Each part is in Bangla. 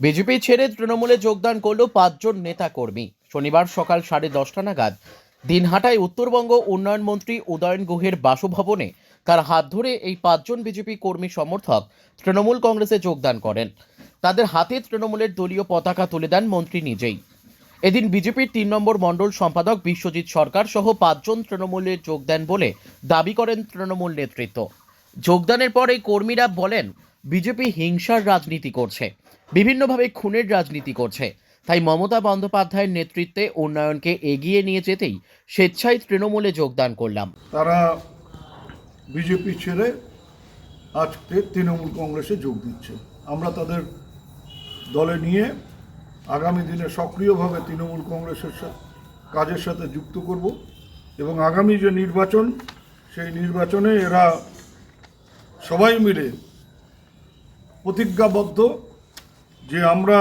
বিজেপি ছেড়ে তৃণমূলে যোগদান করল পাঁচজন নেতা কর্মী শনিবার সকাল সাড়ে দশটা নাগাদ দিনহাটায় উত্তরবঙ্গ উন্নয়ন মন্ত্রী উদয়ন গুহের বাসভবনে তার হাত ধরে এই পাঁচজন বিজেপি কর্মী সমর্থক তৃণমূল কংগ্রেসে যোগদান করেন। তাদের হাতে তৃণমূলের দলীয় পতাকা তুলে দেন মন্ত্রী নিজেই। এদিন বিজেপির তিন নম্বর মণ্ডল সম্পাদক বিশ্বজিৎ সরকার সহ পাঁচজন তৃণমূলে যোগ দেন বলে দাবি করেন তৃণমূল নেতৃত্ব। যোগদানের পর এই কর্মীরা বলেন, বিজেপি হিংসার রাজনীতি করছে, বিভিন্নভাবে খুনের রাজনীতি করছে। তাই মমতা বন্দ্যোপাধ্যায়ের নেতৃত্বে উন্নয়নকে এগিয়ে নিয়ে যেতেই স্বেচ্ছায় তৃণমূলে যোগদান করলাম। তারা বিজেপি ছেড়ে আজকে তৃণমূল কংগ্রেসে যোগ দিচ্ছে। আমরা তাদের দলে নিয়ে আগামী দিনে সক্রিয়ভাবে তৃণমূল কংগ্রেসের কাজের সাথে যুক্ত করব এবং আগামী যে নির্বাচন, সেই নির্বাচনে এরা সবাই মিলে প্রতিজ্ঞাবদ্ধ যে আমরা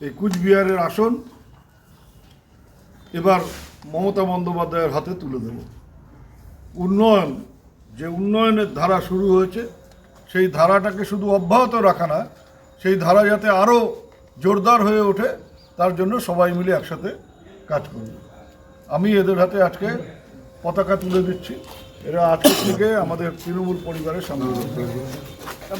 এই কুচবিহারের আসন এবার মমতা বন্দ্যোপাধ্যায়ের হাতে তুলে দেব। উন্নয়ন, যে উন্নয়নের ধারা শুরু হয়েছে, সেই ধারাটাকে শুধু অব্যাহত রাখা না, সেই ধারা যাতে আরও জোরদার হয়ে ওঠে, তার জন্য সবাই মিলে একসাথে কাজ করব। আমি এদের হাতে আজকে পতাকা তুলে দিচ্ছি। এরা আজকে থেকে আমাদের তৃণমূল পরিবারের সামনে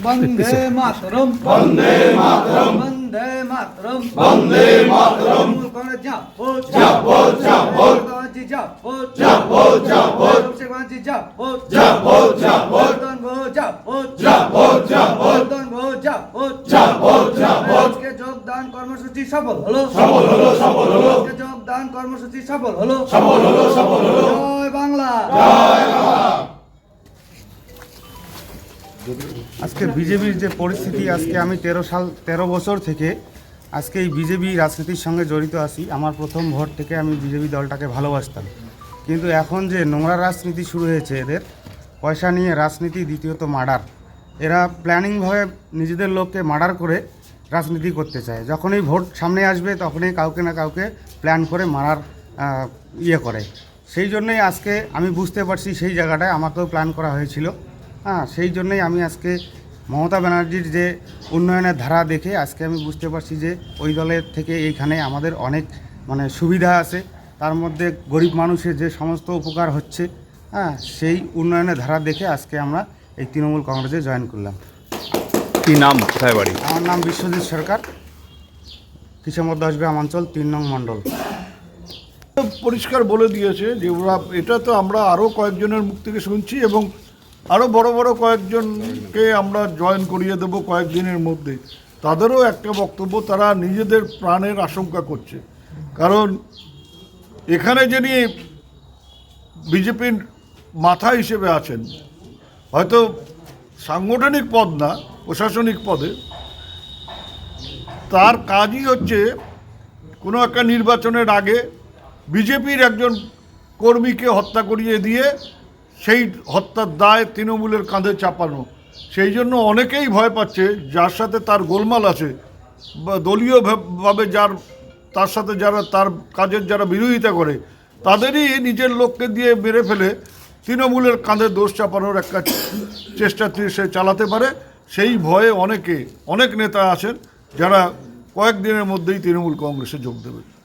বন্দে মাতরম। বন্দে মাতরম। বন্দে মাতরম। বন্দে মাতরম। কংগ্রেস জাপোত জাপোত জাপোত গান্ধী জাপোত জাপোত জাপোত অভিষেক গান্ধী জাপোত জাপোত জাপোত দন গো জাপোত জাপোত জাপোত দন গো জাপোত জাপোত জাপোত আজকে যোগদান কর্মসূচি সফল হলো। সফল হলো সফল হলো। আজকে যোগদান কর্মসূচি সফল হলো। সফল হলো সফল হলো। জয় বাংলা। আজকে বিজেপির যে পরিস্থিতি, আজকে আমি তেরো সাল, তেরো বছর থেকে আজকে এই বিজেপি রাজনীতির সঙ্গে জড়িত আছি। আমার প্রথম ভোট থেকে আমি বিজেপি দলটাকে ভালোবাসতাম। কিন্তু এখন যে নোংরা রাজনীতি শুরু হয়েছে এদের, পয়সা নিয়ে রাজনীতি দ্বিতীয়ত মার্ডার। এরা প্ল্যানিংভাবে নিজেদের লোককে মার্ডার করে রাজনীতি করতে চায়। যখনই ভোট সামনে আসবে, তখনই কাউকে না কাউকে প্ল্যান করে মারার ইয়ে করে। সেই জন্যই আজকে আমি বুঝতে পারছি সেই জায়গাটায় আমাকেও প্ল্যান করা হয়েছিল। হ্যাঁ সেই জন্যই আমি আজকে মমতা ব্যানার্জির যে উন্নয়নের ধারা দেখে আজকে আমি বুঝতে পারছি যে ওই দলের থেকে এইখানে আমাদের অনেক মানে সুবিধা আছে। তার মধ্যে গরিব মানুষের যে সমস্ত উপকার হচ্ছে হ্যাঁ সেই উন্নয়নের ধারা দেখে আজকে আমরা এই তৃণমূল কংগ্রেসে জয়েন করলাম। কি নাম? কোথায় বাড়ি? আমার নাম বিশ্বজিৎ সরকার কিশোর দশগ্রাম অঞ্চল তিন নং মণ্ডল। পরিষ্কার বলে দিয়েছে যে ওরা, এটা তো আমরা আরও কয়েকজনের মুখ থেকে শুনছি এবং আরও বড় বড় কয়েকজনকে আমরা জয়েন করিয়ে দেব কয়েকদিনের মধ্যে। তাদেরও একটা বক্তব্য, তারা নিজেদের প্রাণের আশঙ্কা করছে। কারণ এখানে যিনি বিজেপির মাথা হিসেবে আছেন, হয়তো সাংগঠনিক পদ না, প্রশাসনিক পদে, তার কাজই হচ্ছে কোনো একটা নির্বাচনের আগে বিজেপির একজন কর্মীকে হত্যা করিয়ে দিয়ে সেই হত্যার দায় তৃণমূলের কাঁধে চাপানো। সেই জন্য অনেকেই ভয় পাচ্ছে, যার সাথে তার গোলমাল আছে, বা দলীয় ভাব- যার, তার সাথে যারা, তার কাজের যারা বিরোধিতা করে, তাদেরই নিজের লোককে দিয়ে মেরে ফেলে তৃণমূলের কাঁধে দোষ চাপানোর একটা চেষ্টা সে চালাতে পারে। সেই ভয়ে অনেকে, অনেক নেতা আছেন যারা কয়েকদিনের মধ্যেই তৃণমূল কংগ্রেসে যোগ দেবে